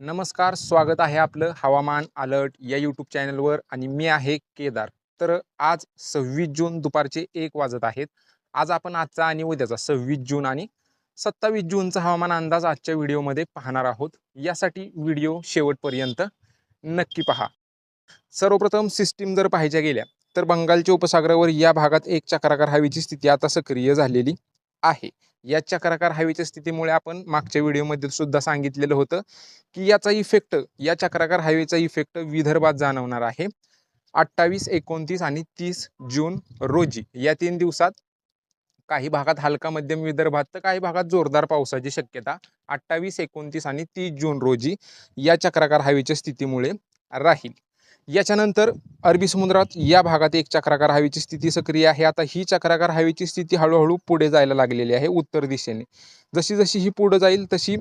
नमस्कार स्वागत आहे आपलं हवामान अलर्ट या यूट्यूब चॅनलवर आणि मी आहे केदार. तर आज सव्वीस जून दुपारचे एक वाजत आहेत. आज आपण आजचा आणि उद्याचा सव्वीस जून आणि सत्तावीस जूनचा हवामान अंदाज आजच्या व्हिडिओमध्ये पाहणार आहोत. यासाठी व्हिडिओ शेवटपर्यंत नक्की पहा. सर्वप्रथम सिस्टीम जर पाहायच्या गेल्या तर बंगालच्या उपसागरावर या भागात एक चक्राकार हवेची स्थिती आता सक्रिय झालेली आहे. या चक्राकार हवेच्या स्थितीमुळे आपण मागच्या व्हिडिओमध्ये सुद्धा सांगितलेलं होतं की याचा इफेक्ट या चक्राकार हायवेचा इफेक्ट विदर्भात जाणवणार आहे. अठ्ठावीस एकोणतीस आणि तीस जून रोजी या तीन दिवसात काही भागात हलका मध्यम विदर्भात तर काही भागात जोरदार पावसाची शक्यता अठ्ठावीस एकोणतीस आणि तीस जून रोजी या चक्राकार हवेच्या स्थितीमुळे राहील. याच्यानंतर अरबी समुद्रात या भागात एक चक्राकार हवेची स्थिती सक्रिय आहे. आता ही चक्राकार हवेची स्थिती हळूहळू पुढे जायला लागलेली आहे उत्तर दिशेने. जशी जशी ही पुढे जाईल तशी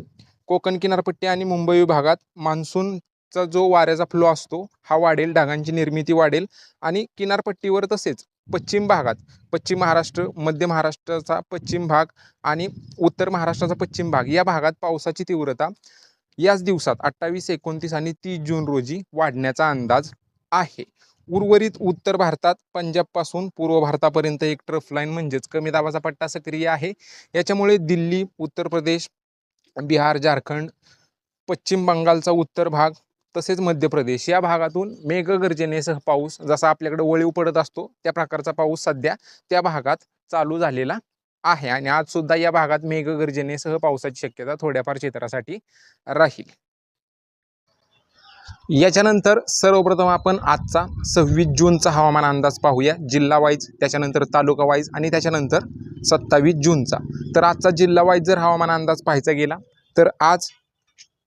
कोकण किनारपट्टी आणि मुंबई विभागात मान्सूनचा जो वाऱ्याचा फ्लो असतो हा वाढेल ढगांची निर्मिती वाढेल आणि किनारपट्टीवर तसेच पश्चिम भागात पश्चिम महाराष्ट्र मध्य महाराष्ट्राचा पश्चिम भाग आणि उत्तर महाराष्ट्राचा पश्चिम भाग या भागात पावसाची तीव्रता याच दिवसात अठ्ठावीस एकोणतीस आणि तीस जून रोजी वाढण्याचा अंदाज आहे. उर्वरित उत्तर भारतात पंजाबपासून पूर्व भारतापर्यंत एक ट्रफ लाईन म्हणजेच कमी दाबाचा पट्टा सक्रिय आहे. याच्यामुळे दिल्ली उत्तर प्रदेश बिहार झारखंड पश्चिम बंगालचा उत्तर भाग तसेच मध्य प्रदेश या भागातून मेघगर्जनेसह पाऊस जसा आपल्याकडे वळीव पडत असतो त्या प्रकारचा पाऊस सध्या त्या भागात चालू झालेला आहे आणि आज सुद्धा या भागात मेघगर्जनेसह पावसाची शक्यता थोड्याफार क्षेत्रासाठी राहील. याच्यानंतर सर्वप्रथम आपण आजचा सव्वीस जूनचा हवामान अंदाज पाहूया. जिल्हा वाईज त्याच्यानंतर तालुका वाईज आणि त्याच्यानंतर सत्तावीस जूनचा. तर आजचा जिल्हा वाईज जर हवामान अंदाज पाहायचा गेला तर आज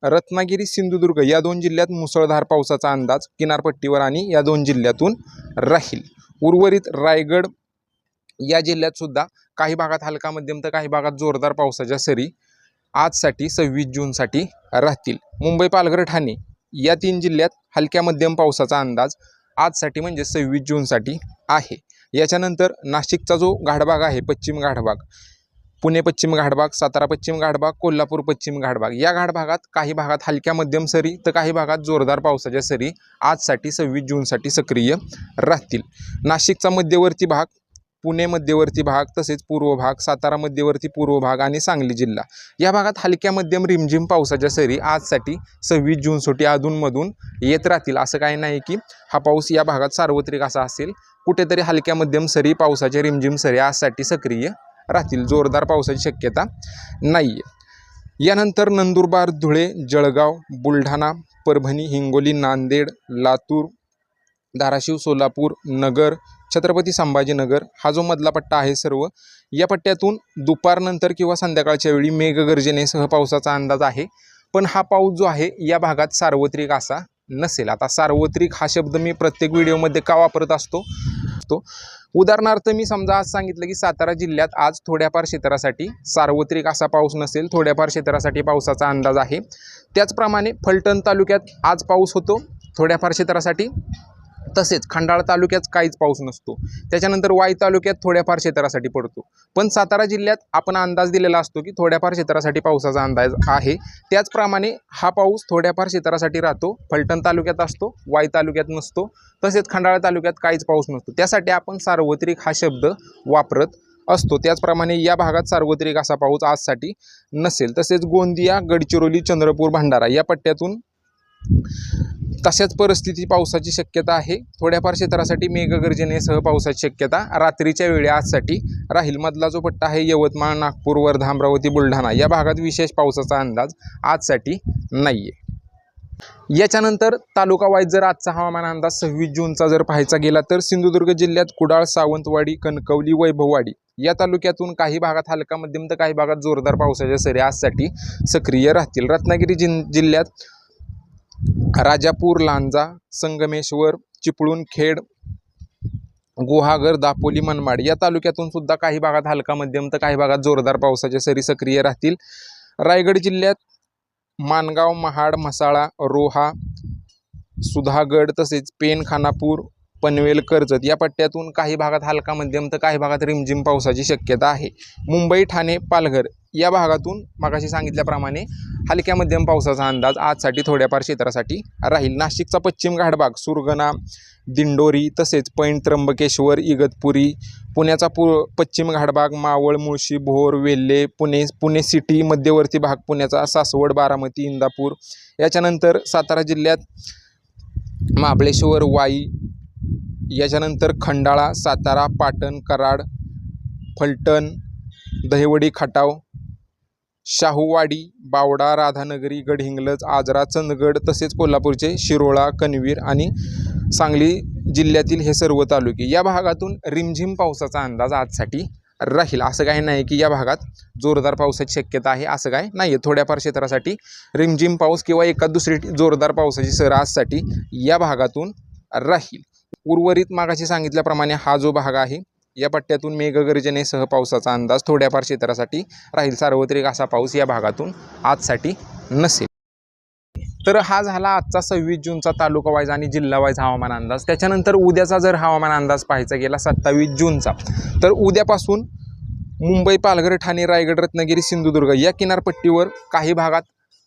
रत्नागिरी सिंधुदुर्ग या दोन जिल्ह्यात मुसळधार पावसाचा अंदाज किनारपट्टीवर आणि या दोन जिल्ह्यातून राहील. उर्वरित रायगड या जिल्ह्यात सुद्धा काही भागात हलका मध्यम तर काही भागात जोरदार पावसाच्या सरी आजसाठी सव्वीस जूनसाठी राहतील. मुंबई पालघर ठाणे या तीन जिल्ह्यात हलक्या मध्यम पावसाचा अंदाज आजसाठी म्हणजे सव्वीस जूनसाठी आहे. याच्यानंतर नाशिकचा जो घाटभाग आहे पश्चिम घाटभाग पुणे पश्चिम घाटभाग सातारा पश्चिम घाटभाग कोल्हापूर पश्चिम घाटभाग या घाटभागात काही भागात हलक्या मध्यम सरी तर काही भागात जोरदार पावसाच्या सरी आजसाठी सव्वीस जूनसाठी सक्रिय राहतील. नाशिकचा मध्यवर्ती भाग पुणे मध्यवर्ती भाग तसेच पूर्व भाग सातारा मध्यवर्ती पूर्व भाग आणि सांगली जिल्हा. या भागात हलक्या मध्यम रिमझिम पावसाच्या सरी आजसाठी सव्वीस जूनसाठी अधूनमधून येत राहतील. असं काही नाही की हा पाऊस या भागात सार्वत्रिक असा असेल. कुठेतरी हलक्या मध्यम सरी पावसाच्या रिमझिम सरी आजसाठी सक्रिय राहतील. जोरदार पावसाची शक्यता नाही आहे यानंतर नंदुरबार धुळे जळगाव बुलढाणा परभणी हिंगोली नांदेड लातूर धाराशिव सोलापूर नगर छत्रपती संभाजीनगर हा जो मधला पट्टा आहे सर्व या पट्ट्यातून दुपारनंतर किंवा संध्याकाळच्या वेळी मेघगर्जनेसह पावसाचा अंदाज आहे. पण हा पाऊस जो आहे या भागात सार्वत्रिक असा नसेल. आता सार्वत्रिक हा शब्द मी प्रत्येक व्हिडिओमध्ये का वापरत असतो? असतो उदाहरणार्थ मी समजा आज सांगितलं की सातारा जिल्ह्यात आज थोड्याफार क्षेत्रासाठी सार्वत्रिक असा पाऊस नसेल थोड्याफार क्षेत्रासाठी पावसाचा अंदाज आहे. त्याचप्रमाणे फलटण तालुक्यात आज पाऊस होतो थोड्याफार क्षेत्रासाठी तसेच खंडाळा तालुक्यात काहीच पाऊस नसतो. त्याच्यानंतर वाई तालुक्यात थोड्याफार क्षेत्रासाठी पडतो. पण सातारा जिल्ह्यात आपण अंदाज दिलेला असतो की थोड्याफार क्षेत्रासाठी पावसाचा अंदाज आहे. त्याचप्रमाणे हा पाऊस थोड्याफार क्षेत्रासाठी राहतो. फलटण तालुक्यात असतो वाई तालुक्यात नसतो. तसेच खंडाळा तालुक्यात काहीच पाऊस नसतो. त्यासाठी आपण सार्वत्रिक हा शब्द वापरत असतो. त्याचप्रमाणे या भागात सार्वत्रिक असा पाऊस आजसाठी नसेल. तसेच गोंदिया गडचिरोली चंद्रपूर भंडारा या पट्ट्यातून तशाच परिस्थिती पावसाची शक्यता आहे. थोड्याफार क्षेत्रासाठी मेघगर्जनेसह पावसाची शक्यता. रात्रीच्या वेळी आजसाठी राहील मधला जो पट्टा आहे यवतमाळ नागपूर वर्धा अमरावती बुलढाणा या भागात विशेष पावसाचा अंदाज आजसाठी नाही आहे याच्यानंतर तालुका वाईज जर आजचा हवामान अंदाज सव्वीस जूनचा जर पाहायचा गेला तर सिंधुदुर्ग जिल्ह्यात कुडाळ सावंतवाडी कणकवली वैभववाडी या तालुक्यातून काही भागात हलका मध्यम तर काही भागात जोरदार पावसाच्या सरी आजसाठी सक्रिय राहतील. रत्नागिरी जिन जिल्ह्यात राजापूर लांजा संगमेश्वर चिपळूण खेड गुहागर दापोली मनमाड या तालुक्यातून सुद्धा काही भागात हलका मध्यम तर काही भागात जोरदार पावसाच्या सरी सक्रिय राहतील. रायगड जिल्ह्यात मानगाव महाड म्हसाळा रोहा सुधागड तसेच पेन खानापूर पनवेल कर्जत या पट्ट्यातून काही भागात हलका मध्यम तर काही भागात रिमझिम पावसाची शक्यता आहे. मुंबई ठाणे पालघर या भागातून मगाशी सांगितल्याप्रमाणे हलक्या मध्यम पावसाचा अंदाज आजसाठी थोड्याफार क्षेत्रासाठी राहील. नाशिकचा पश्चिम घाटभाग सुरगणा दिंडोरी तसेच पैण त्र्यंबकेश्वर इगतपुरी पुण्याचा पु पश्चिम घाटभाग मावळ मुळशी भोर वेल्हे पुणे पुणे सिटी मध्यवर्ती भाग पुण्याचा सासवड बारामती इंदापूर. याच्यानंतर सातारा जिल्ह्यात महाबळेश्वर वाई याच्यानंतर खंडाळा सातारा पाटण कराड फलटण दहिवडी खटाव शाहूवाडी बावडा राधानगरी गडहिंग्लज आजरा चंदगड तसेच कोल्हापूरचे शिरोळा कणवीर आणि सांगली जिल्ह्यातील हे सर्व तालुके या भागातून रिमझिम पावसाचा अंदाज आजसाठी राहील. असं काही नाही की या भागात जोरदार पावसाची शक्यता आहे असं काय नाही आहे थोड्याफार क्षेत्रासाठी रिमझिम पाऊस किंवा एका दुसरी जोरदार पावसाची सर आजसाठी या भागातून राहील. उर्वरित मागाशी सांगितल्याप्रमाणे हा जो भाग आहे या पट्ट्यातून मेघगर्जनेसह पावसाचा अंदाज थोड्याफार क्षेत्रासाठी राहील. सार्वत्रिक असा पाऊस या भागातून आजसाठी नसेल. तर हा झाला आजचा सव्वीस जूनचा तालुका वाईज आणि जिल्हा वाईज हवामान अंदाज. त्याच्यानंतर उद्याचा जर हवामान अंदाज पाहायचा गेला सत्तावीस जूनचा तर उद्यापासून मुंबई पालघर ठाणे रायगड रत्नागिरी सिंधुदुर्ग या किनारपट्टीवर काही भागात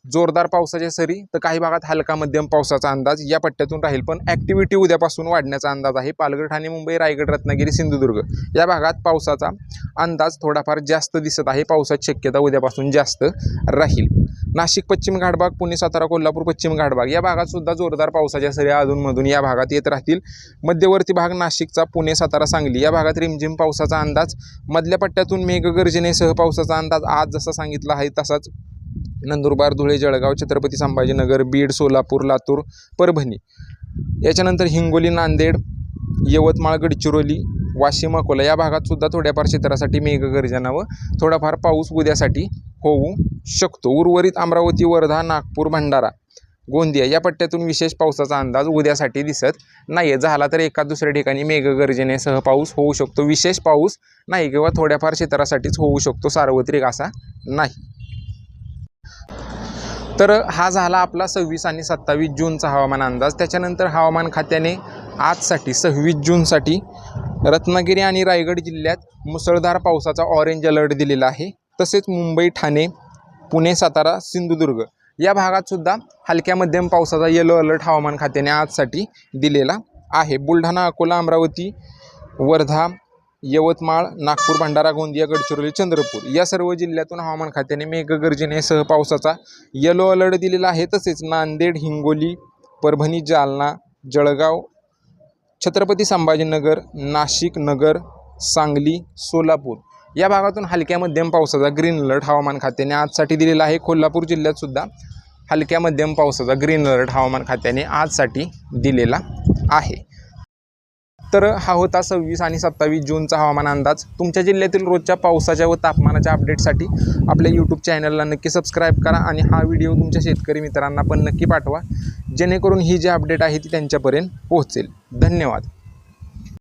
जोरदार पावसाच्या सरी तर काही भागात हलका मध्यम पावसाचा अंदाज या पट्ट्यातून राहील. पण ॲक्टिव्हिटी उद्यापासून वाढण्याचा अंदाज आहे पालघर ठाणे मुंबई रायगड रत्नागिरी सिंधुदुर्ग. या भागात पावसाचा अंदाज थोडाफार जास्त दिसत आहे. पावसाची शक्यता उद्यापासून जास्त राहील. नाशिक पश्चिम घाटभाग पुणे सातारा कोल्हापूर पश्चिम घाटभाग या भागात सुद्धा जोरदार पावसाच्या सरी अधूनमधून या भागात येत राहतील. मध्यवर्ती भाग नाशिकचा पुणे सातारा सांगली या भागात रिमझिम पावसाचा अंदाज. मधल्या पट्ट्यातून मेघगर्जनेसह पावसाचा अंदाज आज जसा सांगितला आहे तसाच नंदुरबार धुळे जळगाव छत्रपती संभाजीनगर बीड सोलापूर लातूर परभणी. याच्यानंतर हिंगोली नांदेड यवतमाळ गडचिरोली वाशिम अकोला या भागात सुद्धा थोड्याफार क्षेत्रासाठी मेघगर्जना व थोडाफार पाऊस उद्यासाठी होऊ शकतो. उर्वरित अमरावती वर्धा नागपूर भंडारा गोंदिया या पट्ट्यातून विशेष पावसाचा अंदाज उद्यासाठी दिसत नाही आहे झाला तर एका दुसऱ्या ठिकाणी मेघगर्जनेसह पाऊस होऊ शकतो. विशेष पाऊस नाही किंवा थोड्याफार क्षेत्रासाठीच होऊ शकतो सार्वत्रिक असा नाही. तर हा झाला आपला सव्वीस आणि सत्तावीस जूनचा हवामान अंदाज. त्याच्यानंतर हवामान खात्याने आजसाठी सव्वीस जूनसाठी रत्नागिरी आणि रायगड जिल्ह्यात मुसळधार पावसाचा ऑरेंज अलर्ट दिलेला आहे. तसेच मुंबई ठाणे पुणे सातारा सिंधुदुर्ग या भागात सुद्धा हलक्या मध्यम पावसाचा येलो अलर्ट हवामान खात्याने आजसाठी दिलेला आहे. बुलढाणा अकोला अमरावती वर्धा यवतमाळ नागपूर भंडारा गोंदिया गडचिरोली चंद्रपूर या सर्व जिल्ह्यातून हवामान खात्याने मेघगर्जनेसह पावसाचा येलो अलर्ट दिलेला आहे. तसेच नांदेड हिंगोली परभणी जालना जळगाव छत्रपती संभाजीनगर नाशिक नगर सांगली सोलापूर या भागातून हलक्या मध्यम पावसाचा ग्रीन अलर्ट हवामान खात्याने आजसाठी दिलेला आहे. कोल्हापूर जिल्ह्यात सुद्धा हलक्या मध्यम पावसाचा ग्रीन अलर्ट हवामान खात्याने आजसाठी दिलेला आहे. तर हा होता सव्वीस आणि सत्तावीस जूनचा हवामान अंदाज. तुमच्या जिल्ह्यातील रोजच्या पावसाच्या व तापमानाच्या अपडेटसाठी आपल्या यूट्यूब चॅनलला नक्की सबस्क्राईब करा आणि हा व्हिडिओ तुमच्या शेतकरी मित्रांना पण नक्की पाठवा. जेणेकरून ही जी अपडेट आहे ती त्यांच्यापर्यंत पोहोचेल. धन्यवाद.